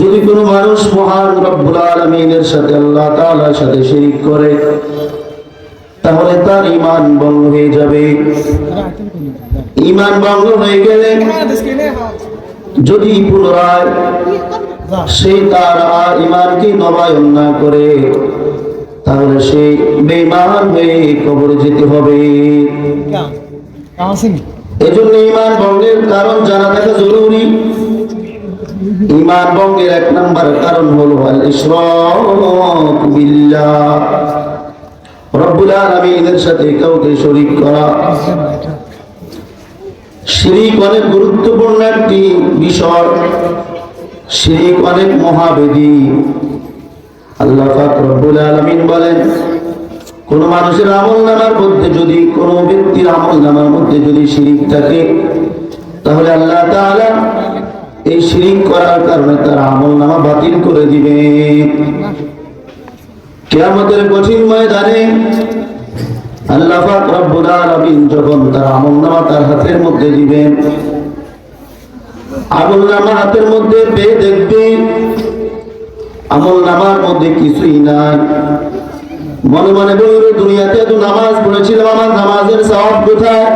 যদি কোনো মানুষ মহান রব্বুল আলমিনের সাথে আল্লাহ তালার সাথে শেরিক করে তাহলে তার ইমান ভঙ্গ হয়ে যাবে। ইমান ভঙ্গ হয়ে গেলে যদি পুনরায় সে তার আর ইমানকে নবায়ন না করে তাহলে সে বেমান হয়ে কবরে যেতে হবে। এজন্য ইমান ভঙ্গের কারণ জানা থাকা জরুরি। ইমান ভঙ্গের এক নাম্বার কারণ হলো আল ইশরাক বিল্লাহ। রব্বুল আলামিনের সাথে কাউকে শরীক করা। শিরিক অনেক গুরুত্বপূর্ণ একটি বিষয়। শিরিক অনেক মহাবেদী। আল্লাহ পাক রব্বুল আলামিন বলেন, কোন মানুষের আমল নামার মধ্যে যদি, কোন ব্যক্তির আমল নামার মধ্যে যদি শিরিক থাকে, তাহলে আল্লাহ তাআলা এই শিরিক করার কারণে তার আমল নামা বাতিল করে দিবে। কিয়ামতের কঠিন ময়দানে আল্লাহ যখন তার তার হাতের মধ্যে দিবেন আমল নামা হাতের মধ্যে পেয়ে দেখবে মধ্যে কিছুই নাই। মনে মনে বলবে, দুনিয়াতে তো নামাজ পড়েছিলাম, আমার নামাজের সওয়াব কোথায়?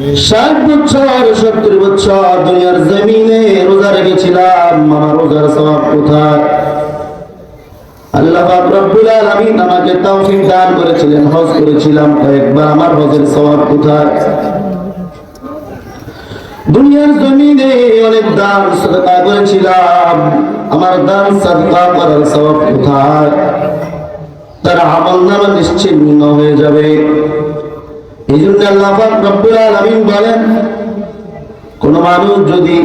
ষাট বছর, সত্তর বছর দুনিয়ার জমিনে রোজা রেখেছিলাম। আমার রোজার সওয়াব কোথায়? আল্লাহ রব্বুল আলামিন আমাকে তৌফিক দান করেছিলেন, হজ করেছিলাম কয়েকবার। আমার হজের সওয়াব কোথায়? দুনিয়ার জমিনে অনেক দান সাদকা করেছিলাম। আমার দান সাদকা করার সওয়াব কোথায়? তার আমল নামা নিশ্চিন্ন হয়ে যাবে। এই জন্য বলেন, কোন মানুষ যদি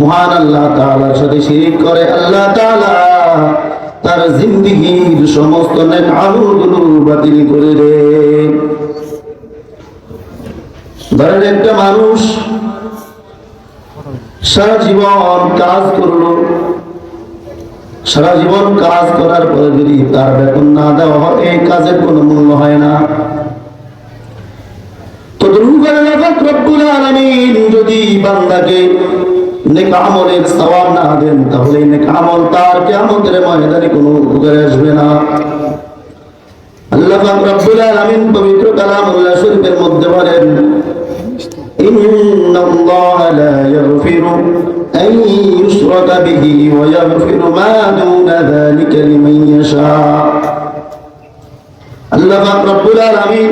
মহান আল্লাহ তাআলার সাথে শিরিক করে, আল্লাহ তাআলা তার সমস্ত বাতিল করে দেন ধরেন একটা মানুষ সারা জীবন কাজ করল, সারা জীবন কাজ করার পরে যদি তার বেতন না দেওয়া হয়, এই কাজের কোনো মূল্য হয় না। যদি বান্দাকে নেক আমলের সওয়াব না দেন তাহলে নেক আমল তার কিয়ামতের ময়দানে কোনো উপকারে আসবে না আল্লাহ পাক রব্বুল আলামিন পবিত্র কালামুল্লাহ শরীফের মধ্যে বলেন إن الله لا يغفر أن يشرك به ويغفر ما دون ذلك لمن يشاء আল্লাহ পাক রব্বুল আলামিন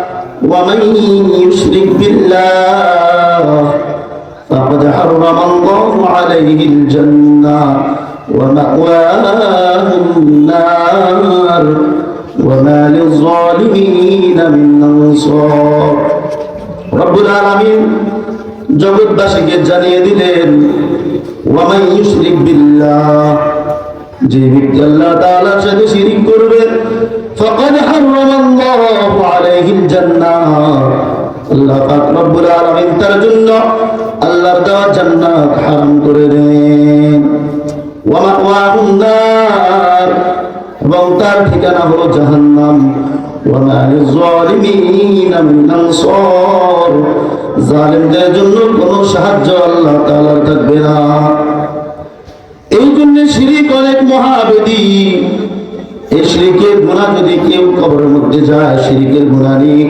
ومن يشرك بالله فقد حرم الله عليه الجنة ومأواه النار وما للظالمين من أنصار رب العالمين জগৎবাসীকে জানিয়ে দিলেন ওয়ামাই ইউশরিক বিল্লাহ যে ব্যক্তি আল্লাহ তাআলার সাথে শিরিক করবে ফাকাদ হারামাল্লাহু আলাইহিল জান্নাহ আল্লাহ পাক রব্বুল আলামিন তার জন্য আল্লাহর দেওয়া জান্নাত হারাম করে দেন। ওয়া মাওয়াহুন নার। এবং তার ঠিকানা হলো জাহান্নাম। ওয়ামা লিযালিমিনা মিন আনসার জালিমদের জন্য কোনো সাহায্য আল্লাহ তাআলার থাকবে না। এই জন্য শিরিক অনেক মহাবেদী এই শিরিকের গুণা যদি কেউ কবরের মধ্যে যায় শিরিকের গুণা নিয়ে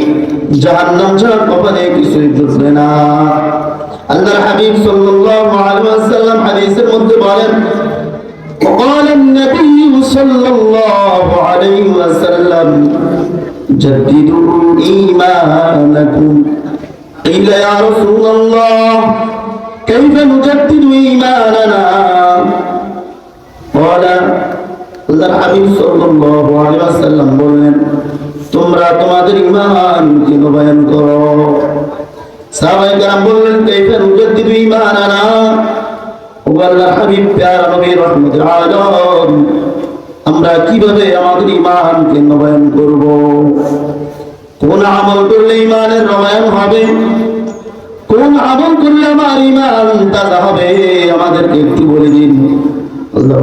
জাহান্নাম ছাড়া কপালে কিছুই জুটবে না আল্লাহর হাবিব সাল্লাল্লাহু আলাইহি ওয়াসাল্লাম হাদিসের মধ্যে বলেন وقال النبي صلى الله عليه وسلم جددوا إيمانكم قيل يا رسول الله كيف نجدد إيماننا قال আল্লাহর হাবিব সাল্লাল্লাহু আলাইহি ওয়াসাল্লাম বললেন, তোমরা তোমাদের ঈমানকে নবায়ন করো। সাহাবায়ে কেরাম বললেন, কাইফা ও ওয়াল্লাহ হাবিব নবী আমরা কীভাবে আমাদের ইমানকে নবায়ন করব? কোন আমল করলে ইমানের নবায়ন হবে? কোন আমল করলে আমার ইমান তাজা হবে? আমাদেরকে একটু বলে দিন। লা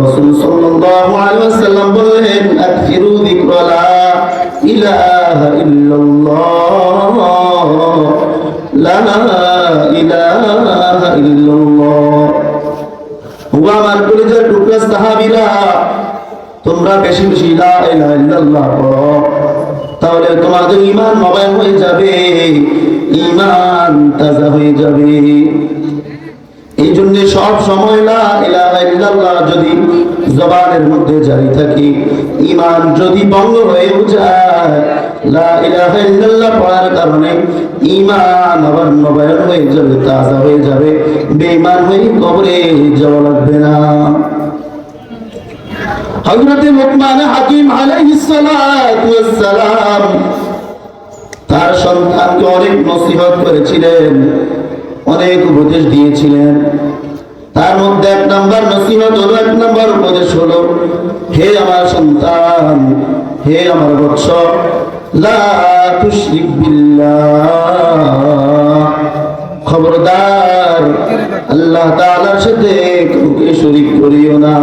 তোমরা বেশি বেশি তাহলে তোমাদের ঈমান নবায়ন হয়ে যাবে ঈমান তাজা হয়ে যাবে। এই জন্য সব সময় না ইলাহা ইল্লাল্লাহ যদি জবানের মধ্যে জারি থাকে, ঈমান যদি ভঙ্গ হয়ে যায়, লা ইলাহা ইল্লাল্লাহ পড়ার কারণে ঈমান আবার নবায়ন হয়ে যাবে, তাজা হয়ে যাবে, বেঈমান হয়ে কবরে যাওয়া লাগবে না। হযরত লুকমান হাকিম আলাইহিস সালাতু ওয়াস তার সন্তানকে অনেক নসিহত করেছিলেন। অনেক উপদেশ দিয়েছিলেন। তার মধ্যে এক নম্বর নসিহত হলো, এক নম্বর উপদেশ হলো, হে আমার সন্তান, হে আমার বৎস খবরদার, আল্লাহ তাআলার সাথে কাউকে শরীক করিও না।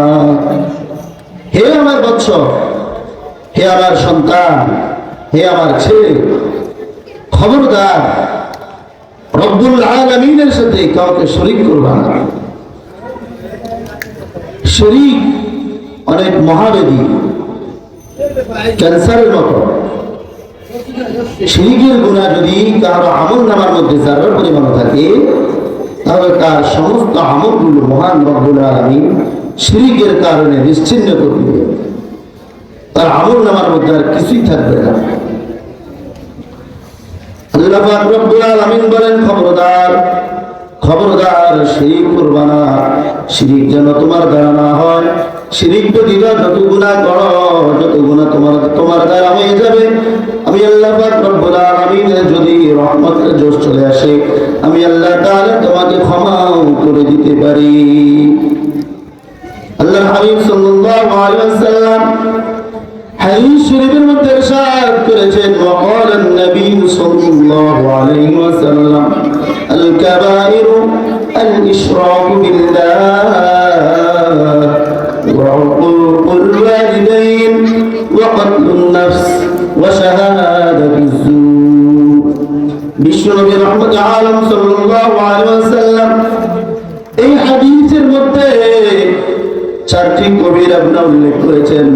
হে আমার বৎস হে আমার সন্তান, হে আমার ছেলে, খবরদার রব্বুল আলামিনের সাথে কাউকে শরীক করবা না। শরীক অনেক মহাবেদী ক্যান্সারের মতো। শিরিকের গুণা যদি কারও আমল নামার মধ্যে যারার পরিমাণ থাকে, তাহলে তার সমস্ত আমলগুলো মহান রব্বুল আলামিন শিরিকের কারণে নিশ্চিন্ন করে দিবে। তার আমল নামার মধ্যে আর কিছুই থাকবে না। আমি যদি রহমতের জোশ চলে আসে, আমি আল্লাহ তাআলা তোমাকে ক্ষমাও করে দিতে পারি। আল্লাহ হাবিব ওয়াসাল্লাম হাদিস শরীফের মধ্যে ইরশাদ করেছেন وقال النبي صلى الله عليه وسلم الكبائر الإشراك بالله وعقوق الوالدين وقتل النفس وشهادة الزور বিশ্বনবী রহমত আলম সাল্লাল্লাহু আলাইহি ওয়াসাল্লাম চারটি কবিরা গুণা উল্লেখ করেছেন,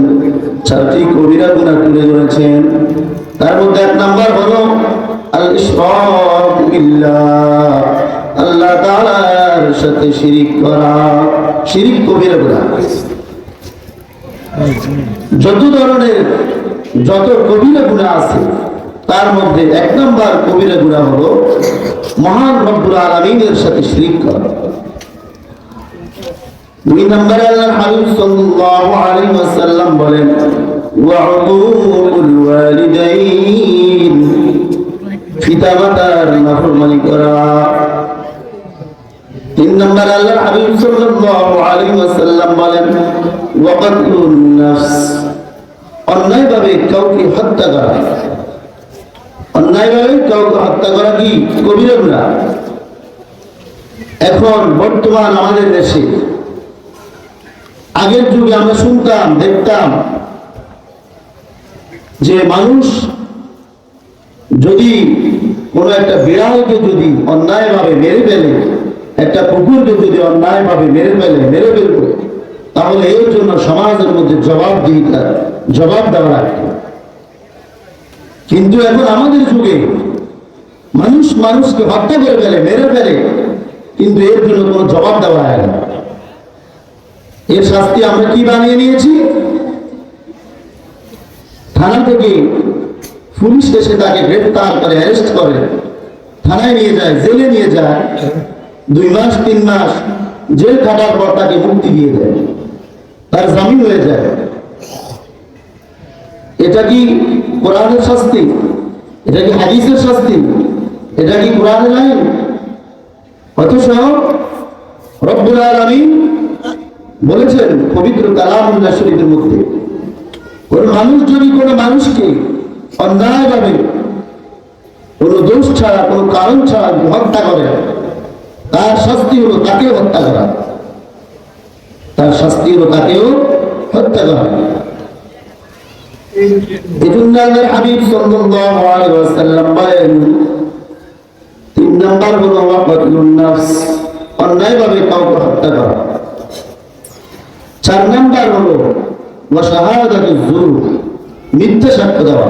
চারটি কবিরা গুণা তুলে ধরেছেন। তার মধ্যে এক নাম্বার হলো আল্লাহ সাথে শিরিক করা, শিরিক যত ধরনের, যত কবিরা গুণা আছে, তার মধ্যে এক নম্বর কবিরা গুণা হলো, মহান রব্বুল আলামিনের সাথে শিরিক করা। দুই নম্বরে আল্লাহ হাবিব সাল্লাল্লাহু আলাইহি ওয়াসাল্লাম বলেন ওয়াউকুল ওয়ালিদাইন। পিতামাতার নাফরমানি করা। তিন নম্বর আল্লাহ হাবিব সাল্লাল্লাহু আলাইহি ওয়াসাল্লাম বলেন ওয়াকাতুন নাফস। অন্যায়ভাবে কাউকে হত্যা করা। অন্যায়ভাবে কাউকে হত্যা করা কি? কবিরা গুনাহ এখন বর্তমান আমাদের দেশে আগের যুগে আমরা শুনতাম, দেখতাম যে মানুষ যদি কোনো একটা বিড়ালকে যদি অন্যায়ভাবে মেরে ফেলে, একটা কুকুরকে যদি অন্যায়ভাবে মেরে ফেলে, মেরে ফেলবে, তাহলে এর জন্য সমাজের মধ্যে জবাব দিতে জবাব দেওয়া লাগবে। কিন্তু এখন আমাদের যুগে মানুষ মানুষকে হত্যা করে ফেলে, মেরে ফেলে, কিন্তু এর জন্য কোনো জবাব দেওয়া হয় না। এর শাস্তি আমরা কি বানিয়ে নিয়েছি? থানা থেকে পুলিশ এসে তাকে গ্রেফতার করে অ্যারেস্ট করে। থানায় নিয়ে যায়, জেলে নিয়ে যায়। দুই মাস, তিন মাস জেল খাটার পর তাকে মুক্তি দিয়ে দেয়। তার জামিন হয়ে যায়। এটা কি কোরআনের শাস্তি? এটা কি হাদিসের শাস্তি? এটা কি কোরআনের আইন? অথচ রব্বুল আলামিন বলেছেন, পবিত্র কালামুল্লাহ শরীফের মধ্যে, কোন মানুষ যদি কোনো মানুষকে অন্যায়ভাবে কোন দোষ ছাড়া, কোন কারণ ছাড়া হত্যা করে, তার শাস্তি হলো তাকেও হত্যা করা। তার শাস্তি হলো তাকেও হত্যা করা। বলেন, তিন নাম্বার কাউকে হত্যা করা। চার নাম্বার হলো মিথ্যা সাক্ষ্য দেওয়া।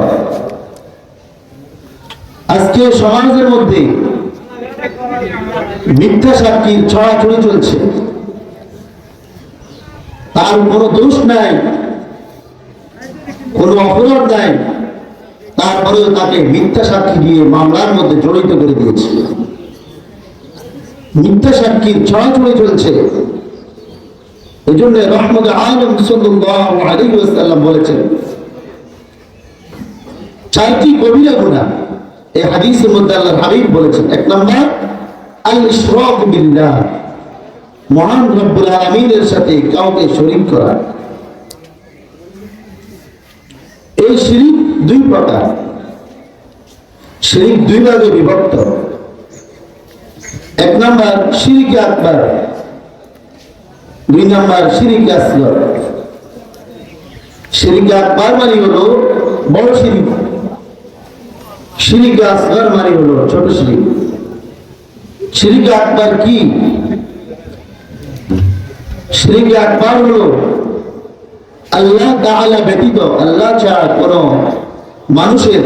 আজকে সমাজের মধ্যে মিথ্যা সাক্ষীর ছড়াছড়ি চলছে। তার কোনো দোষ নাই, কোনো অপরাধ নাই, তারপরেও তাকে মিথ্যা সাক্ষী দিয়ে মামলার মধ্যে জড়িত করে দিয়েছে। মিথ্যা সাক্ষীর ছড়াছড়ি চলছে। এই জন্য রহমত আলম বলেছেন, চারটি কবিরা গুনাহ এই হাদিসের মধ্যে আল্লাহর হাবিব বলেছেন। এক নম্বর আল ইশরাক বিল্লাহ, মহান রব্বুল সাথে কাউকে করা। এই শিরিক দুই প্রকার। শিরিক দুই ভাগে বিভক্ত। এক নম্বর, শিরিক আকবর। দুই নম্বর শিরিক আসগর শিরিক আকবর মানে হলো বড় শিরিক। শিরিক আসগর মানে হলো ছোট শিরিক। শিরিক আকবর কি? শিরিক আকবর হলো আল্লাহ তাআলা ব্যতীত, আল্লাহ ছাড়া কোন মানুষের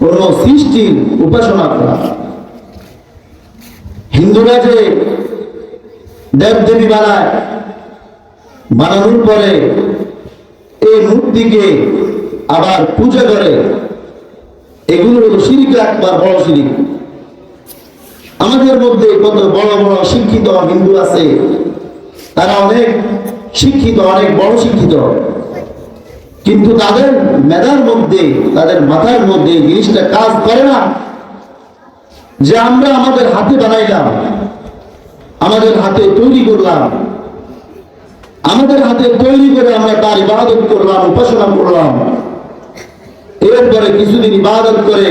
কোন সৃষ্টির উপাসনা করা। হিন্দুরা যে দেব দেবী বানায় বানানোর পরে এই মূর্তিকে আবার পূজা করে। এগুলো হলো শিরিক একবার বড় শিরিক। আমাদের মধ্যে কত বড় বড় শিক্ষিত হিন্দু আছে, তারা অনেক শিক্ষিত, অনেক বড় শিক্ষিত। কিন্তু তাদের মেধার মধ্যে, তাদের মাথার মধ্যে জিনিসটা কাজ করে না যে আমরা আমাদের হাতে বানাইলাম। আমাদের হাতে তৈরি করলাম। আমাদের হাতে তৈরি করে আমরা তার ইবাদত করলাম, উপাসনা করলাম। এরপরে কিছুদিন ইবাদত করে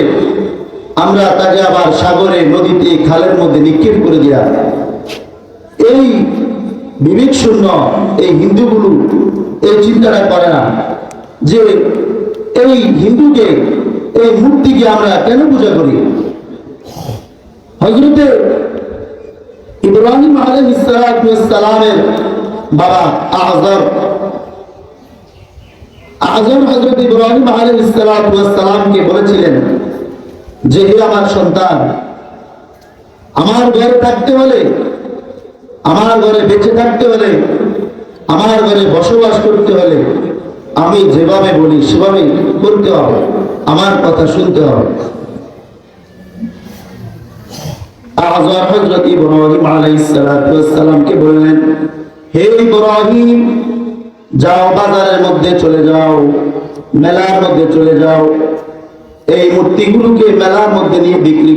আমরা তাকে আবার সাগরে, নদীতে, খালের মধ্যে নিক্ষেপ করে দিলাম। এই বিবেক শূন্য, এই হিন্দুগুলো এই চিন্তাটা করে না যে এই হিন্দুকে, এই মূর্তিকে আমরা কেন পূজা করি? হজরতে ইব্রাহিম আলাইহিস সালামের বাবা আজর আজর হজরত ইব্রাহিম আলাইহিস সালামকে বলেছিলেন যে, হে আমার সন্তান, আমার ঘরে থাকতে হলে, আমার ঘরে বেঁচে থাকতে হলে, আমার ঘরে বসবাস করতে হলে আমি যেভাবে বলি সেভাবে করতে হবে, আমার কথা শুনতে হবে। যাও বাজারের মধ্যে চলে যাও। মেলার মধ্যে চলে যাও এই মেলার মধ্যে নিয়ে বিক্রি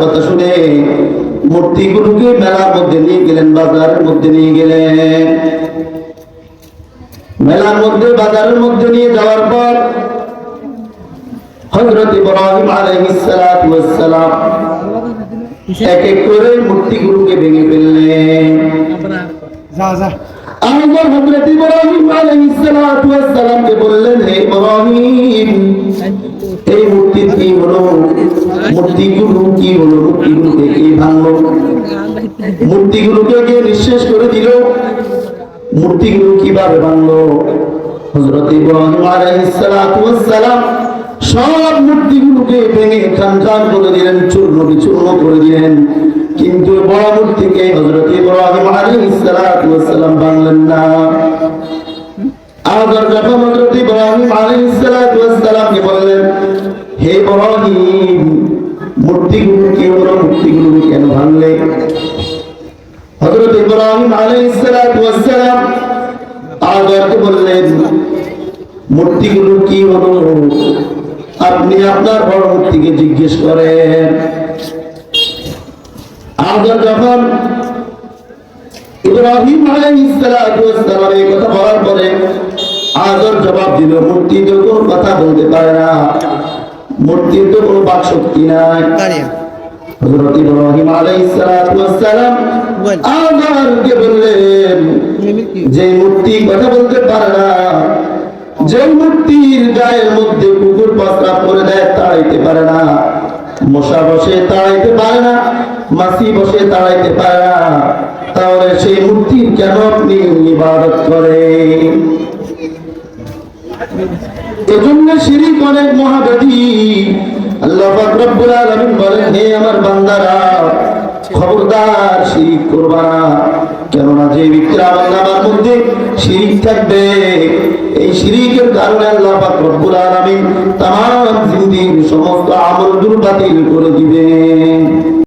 কথা শুনে মূর্তিগুলোকে মেলার মধ্যে নিয়ে গেলেন। বাজারের মধ্যে নিয়ে গেলেন। মেলার মধ্যে বাজারের মধ্যে নিয়ে যাওয়ার পর হযরত ইব্রাহিম আলাইহিস সালাম এক এক করে মূর্তিগুলোকে ভেঙে ফেললেন। আল্লাহ হযরত ইব্রাহিম আলাইহিস সালামকে বললেন হে ইব্রাহিম এই মূর্তি কি হলো? মূর্তিগুলো কি হলো? মূর্তিগুলোকে কে ভাঙলো? মূর্তিগুলোকে কে নিঃশেষ করে দিল? মূর্তিগুলো কীভাবে সালাম সব মূর্তিগুলোকে ভেঙে খানখান করে দিলেন, চূর্ণ বিচূর্ণ করে দিলেন। কিন্তু বড় মূর্তিকে হযরত ইব্রাহিম না। ইব্রাহিম বললেন, হে ইব্রাহিম মূর্তিগুলো কি হলো মূর্তিগুলো কেন ভাঙলে? হযরত ইব্রাহিম আলাইহিস সালাম আগারকে বললেন মূর্তিগুলো কি হলো? আপনি আপনার বড় মূর্তিকে জিজ্ঞেস করেন। আদর যখন ইব্রাহিম আলাইহিস সালাতু ওয়াস সালাম এই কথা বলার পরে আদর জবাব দিল মূর্তি তো কোনো কথা বলতে পারে না। মূর্তির তো কোনো বাক শক্তি নাই হযরত ইব্রাহিম আলাইহিস সালাতু ওয়াস সালাম বল। আদরকে বললেন যে মূর্তি কথা বলতে পারে না। যে মূর্তির গায়ের মধ্যে কুকুর প্রস্রাব করে দেয় তাড়াইতে পারে না। মশা বসে তাড়াইতে পারে না। মাছি বসে তাড়াইতে পারে না। তাহলে সেই মূর্তির কেন আপনি ইবাদত করেন? এজন্য শিরিক অনেক মহাব্যাধি আল্লাহ রব্বুল আলামিন বলেন হে আমার বান্দারা খবরদার, শিরিক করবা না। কেননা যে ব্যক্তির আমল নামার মধ্যে শিরিক থাকবে, এই শিরিকের কারণে আল্লাহ পাক রব্বুল আলামিন তামাম জিন্দির সমস্ত আমল দুর্বাতিল করে দিবেন।